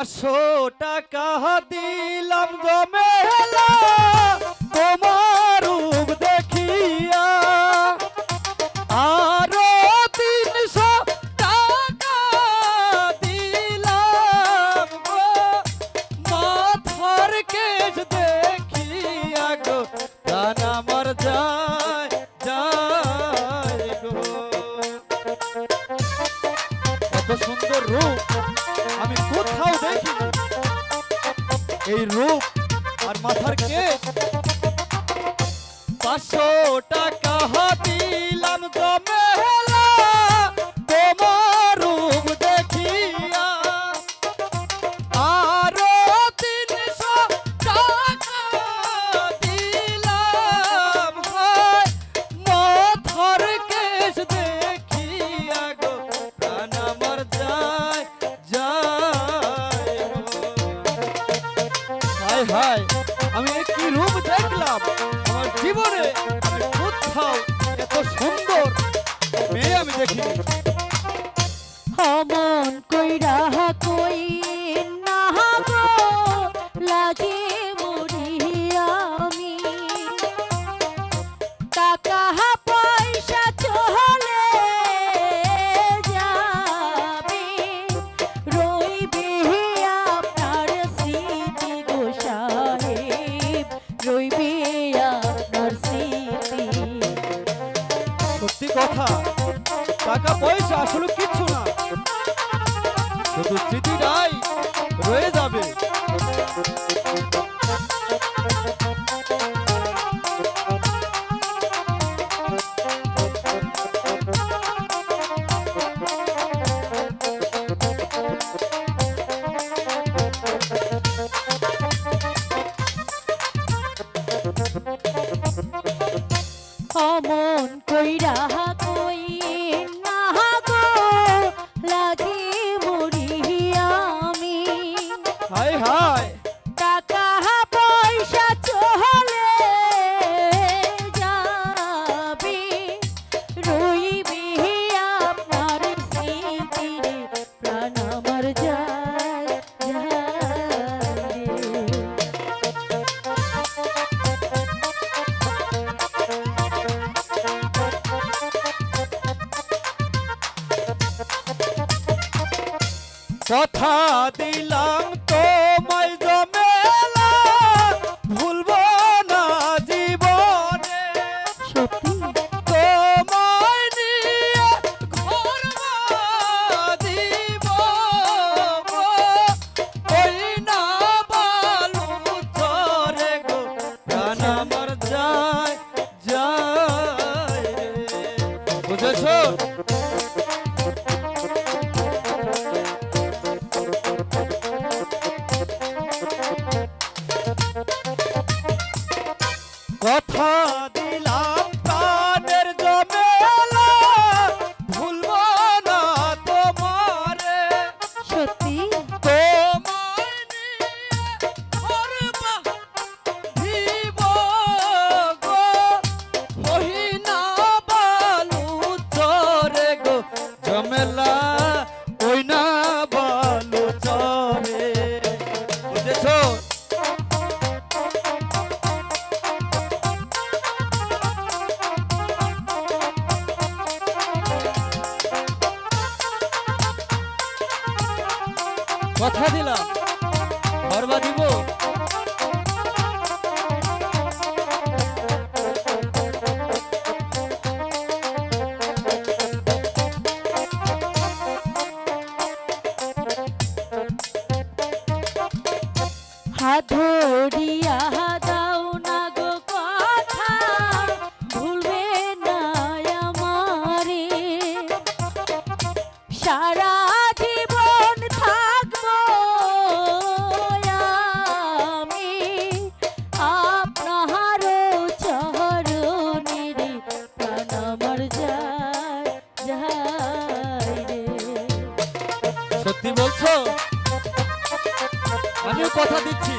পাঁচশো টাকা দিলাম তোমার দেখিয়া। আরও তিনশো টাকা দিলাম মাথার কেজ দেখিয়া গো প্রাণ আমার যায় এই রূপ আর মাথার কেশ পাঁচশো টাকা দিলাম জমেলা তোমার হায় হায়, আমি কি রূপ দেখলাম? আমার জীবনে কোথাও এত সুন্দর মেয়ে আমি দেখিনি। অমন কইরা টাকা পয়সা আসলে কিচ্ছু না। শুধু স্মৃতিটাই রয়ে যাবে। অমন কইরা কথা দিলাম। ঘরবা দিব। হাত ধরিয়া যায় যায় রে। সত্যি বলছো? আমিও কথা দিচ্ছি।